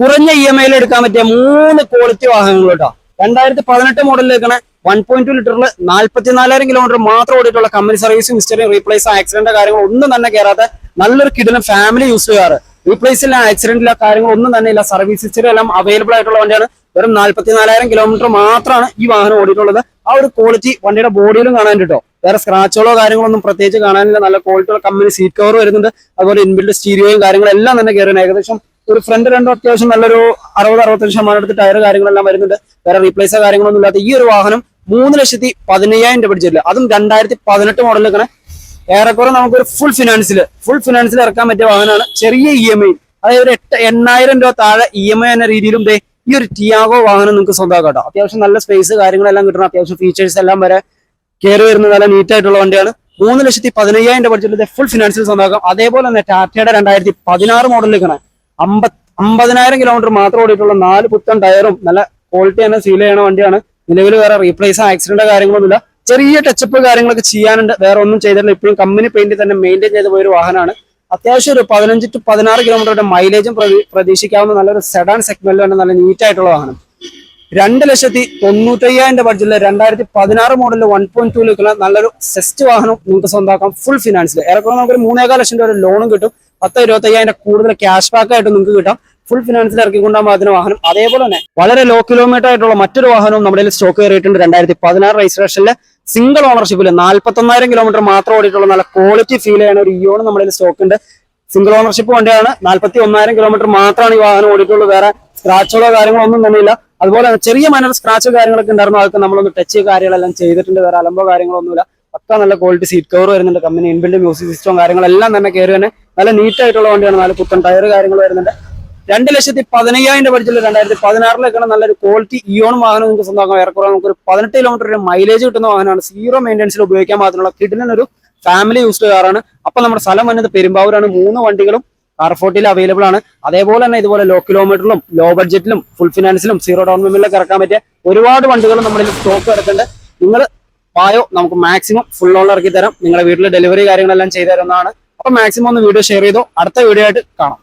കുറഞ്ഞ E M ഐയിൽ എടുക്കാൻ പറ്റിയ മൂന്ന് ക്വാളിറ്റി വാഹനങ്ങൾ കേട്ടോ. രണ്ടായിരത്തി പതിനെട്ട് എടുക്കണ വൺ പോയിന്റ് ടു ലിറ്ററിൽ നാല്പത്തിനാലായിരം കിലോമീറ്റർ മാത്രം ഓടിയിട്ടുള്ള company service history replace accident കാര്യങ്ങൾ ഒന്നും തന്നെ കയറാത്ത നല്ലൊരു കിടിലം ഫാമിലി യൂസ് ചെയ്യാറ് റീപ്ലേസ് ഇല്ല ആക്സിഡന്റ് ഇല്ല കാര്യങ്ങൾ ഒന്നും തന്നെ ഇല്ല. സർവീസ് ഹിസ്റ്ററി എല്ലാം അവൈലബിൾ ആയിട്ടുള്ള വണ്ടിയാണ്. വെറും നാല്പത്തിനാലായിരം കിലോമീറ്റർ മാത്രമാണ് ഈ വാഹനം ഓടിയിട്ടുള്ളത്. ആ ഒരു ക്വാളിറ്റി വണ്ടിയുടെ ബോഡിയിലും കാണാൻ കിട്ടും. വേറെ സ്ക്രാച്ചുകളോ കാര്യങ്ങളൊന്നും പ്രത്യേകിച്ച് കാണാനില്ല. നല്ല ക്വാളിറ്റിയുള്ള കമ്പനി സീറ്റ് കവർ വരുന്നുണ്ട്. അതുപോലെ ഇൻബിൽഡ് സ്റ്റീരിയോയും കാര്യങ്ങളും എല്ലാം തന്നെ കയറുന്നത് ഏകദേശം ഒരു ഫ്രണ്ട് രണ്ടോ അത്യാവശ്യം നല്ലൊരു അറുപത് അറുപത്തഞ്ച് ശതമാനം അടുത്ത് ടയർ കാര്യങ്ങളെല്ലാം വരുന്നുണ്ട്. വേറെ റീപ്ലേസോ കാര്യങ്ങളൊന്നും ഇല്ലാത്ത ഈ ഒരു വാഹനം മൂന്ന് ലക്ഷത്തി പതിനയ്യായിരം രൂപ ബഡ്ജറ്റിൽ അതും രണ്ടായിരത്തി പതിനെട്ട് മോഡലിലേക്കാണ് ഏറെക്കുറെ നമുക്കൊരു ഫുൾ ഫിനാൻസിൽ ഫുൾ ഫിനാൻസിൽ ഇറക്കാൻ പറ്റിയ വാഹനമാണ്. ചെറിയ ഇ എം ഐ അതായത് ഒരു എട്ട് എണ്ണായിരം രൂപ താഴെ ഇ എം ഐ എന്ന രീതിയിലും ദേ ഈ ഒരു ടിയാഗോ വാഹനം നിങ്ങൾക്ക് സ്വന്തമാക്കാം അത്യാവശ്യം നല്ല സ്പേസ് കാര്യങ്ങളെല്ലാം കിട്ടണം. അത്യാവശ്യം ഫീച്ചേഴ്സ് എല്ലാം വരെ കയറി വരുന്ന നല്ല നീറ്റ് ആയിട്ടുള്ള വണ്ടിയാണ്. മൂന്ന് ലക്ഷത്തി പതിനയ്യായിരം രൂപ ബഡ്ജറ്റിൽ ഫുൾ ഫിനാൻസിൽ സ്വന്തമാക്കാം. അതേപോലെ തന്നെ ടാറ്റയുടെ രണ്ടായിരത്തി പതിനാറ് മോഡലിൽ മോഡലിലേക്കാണ് അമ്പത് അമ്പതിനായിരം കിലോമീറ്റർ മാത്രം ഓടിയിട്ടുള്ള നാല് പുത്തൻ ടയറും നല്ല ക്വാളിറ്റി തന്നെ സീൽ ചെയ്യണ വണ്ടിയാണ്. നിലവിൽ വേറെ റീപ്ലേസ് ആക്സിഡന്റ് കാര്യങ്ങളൊന്നുമില്ല. ചെറിയ ടച്ചപ്പ് കാര്യങ്ങളൊക്കെ ചെയ്യാനുണ്ട്. വേറെ ഒന്നും ചെയ്തിട്ടില്ല. ഇപ്പോഴും കമ്പനി പെയിന്റ് തന്നെ മെയിന്റെയിൻ ചെയ്ത് പോയൊരു വാഹനമാണ്. അത്യാവശ്യം ഒരു പതിനഞ്ച് ടു പതിനാറ് കിലോമീറ്ററുടെ മൈലേജും പ്രതീക്ഷിക്കാവുന്ന നല്ലൊരു സെഡാൻ സെഗ്മെന്റിൽ തന്നെ നല്ല നീറ്റ് ആയിട്ടുള്ള വാഹനം. രണ്ട് ലക്ഷത്തി തൊണ്ണൂറ്റയ്യായിരം രൂപ ബഡ്ജറ്റിൽ രണ്ടായിരത്തി പതിനാറ് മോഡലിൽ വൺ പോയിന്റ് ടു ലിക്കുന്ന നല്ലൊരു സെസ്റ്റ് വാഹനം നിങ്ങൾക്ക് സ്വന്തമാക്കാം. ഫുൾ ഫിനാൻസിൽ ഏറെക്കുറെ നമുക്ക് മൂന്നേകാൽ ലക്ഷം രൂപ ലോണും കിട്ടും. പത്ത് ഇരുപത്തയ്യായിരം കൂടുതൽ ക്യാഷ് ബാക്ക് ആയിട്ട് നിങ്ങൾക്ക് കിട്ടാം. ഫുൾ ഫിനാൻസിൽ ഇറക്കിക്കൊണ്ടാൻ പറ്റുന്ന വാഹനം. അതേപോലെ തന്നെ വളരെ ലോ കിലോമീറ്റർ ആയിട്ടുള്ള മറ്റൊരു വാഹനവും നമ്മുടെ സ്റ്റോക്ക് കയറിയിട്ടുണ്ട്. രണ്ടായിരത്തി പതിനാറ് രജിസ്ട്രേഷനിൽ സിംഗിൾ ഓണർഷിപ്പിൽ നാല്പത്തൊന്നായിരം കിലോമീറ്റർ മാത്രം ഓടിയിട്ടുള്ള നല്ല ക്വാളിറ്റി ഫീൽ ചെയ്യുന്ന ഒരു ഇയോൺ നമ്മുടെ സ്റ്റോക്ക് ഉണ്ട്. സിംഗിൾ ഓണർഷിപ്പ് വണ്ടിയാണ്. നാല്പത്തി ഒന്നായിരം കിലോമീറ്റർ മാത്രമാണ് ഈ വാഹനം ഓടിയിട്ടുള്ളൂ. വേറെ സ്ക്രാച്ചുകളോ കാര്യങ്ങളോ ഒന്നും തന്നെയില്ല. അതുപോലെ ചെറിയ മനർ സ്ക്രാച്ചോ കാര്യങ്ങളൊക്കെ ഉണ്ടായിരുന്നു. അതൊക്കെ നമ്മളൊന്ന് ടച്ച് കാര്യങ്ങളെല്ലാം ചെയ്തിട്ടുണ്ട്. വേറെ അലമ്പോ കാര്യങ്ങളൊന്നുമില്ല. പക്കാ നല്ല ക്വാളിറ്റി സീറ്റ് കവർ വരുന്നുണ്ട്. കമ്പനി ഇൻബിൽഡ് മ്യൂസിക് സിസ്റ്റവും കാര്യങ്ങളെല്ലാം തന്നെ കയറി തന്നെ നല്ല നീറ്റ് ആയിട്ടുള്ള വണ്ടിയാണ്. നല്ല പുത്തൻ ടയർ കാര്യങ്ങൾ വരുന്നുണ്ട്. രണ്ട് ലക്ഷത്തി പതിനയ്യായിരം രൂപ ബഡ്ജറ്റിൽ രണ്ടായിരത്തി പതിനാറിലേക്കാണ് നല്ലൊരു ക്വാളിറ്റി ഇയോൺ വാഹനം നിങ്ങൾക്ക് സ്വന്തമാക്കാം ഏറെക്കുറെ നമുക്ക് ഒരു പതിനെട്ട് കിലോമീറ്റർ ഒരു മൈലേജ് കിട്ടുന്ന വാഹനമാണ്. സീറോ മെയിന്റെനൻസിൽ ഉപയോഗിക്കാൻ മാത്രമുള്ള കിഡിനൊരു ഫാമിലി യൂസ്ഡ് കാറാണ് അപ്പൊ നമ്മുടെ സ്ഥലം വന്നത് പെരുമ്പാവൂരാണ്. മൂന്ന് വണ്ടികളും കാർ ഫോർട്ടിയിൽ അവൈലബിൾ ആണ്. അതേപോലെ തന്നെ ഇതുപോലെ ലോ കിലോമീറ്ററിലും ലോ ബഡ്ജറ്റിലും ഫുൾ ഫിനാൻസിലും സീറോ ഡൗൺ പേയ്മെന്റിലൊക്കെ ഇറക്കാൻ പറ്റിയ ഒരുപാട് വണ്ടികൾ നമ്മളിൽ സ്റ്റോക്ക് കിടക്കുന്നുണ്ട് നിങ്ങൾ പായോ നമുക്ക് മാക്സിമം ഫുൾ ഓൺ ഇറക്കി തരാം നിങ്ങളുടെ വീട്ടിലെ ഡെലിവറി കാര്യങ്ങളെല്ലാം ചെയ്തു തരുന്നതാണ്. അപ്പൊ മാക്സിമം ഒന്ന് വീഡിയോ ഷെയർ ചെയ്തോ. അടുത്ത വീഡിയോ ആയിട്ട് കാണാം.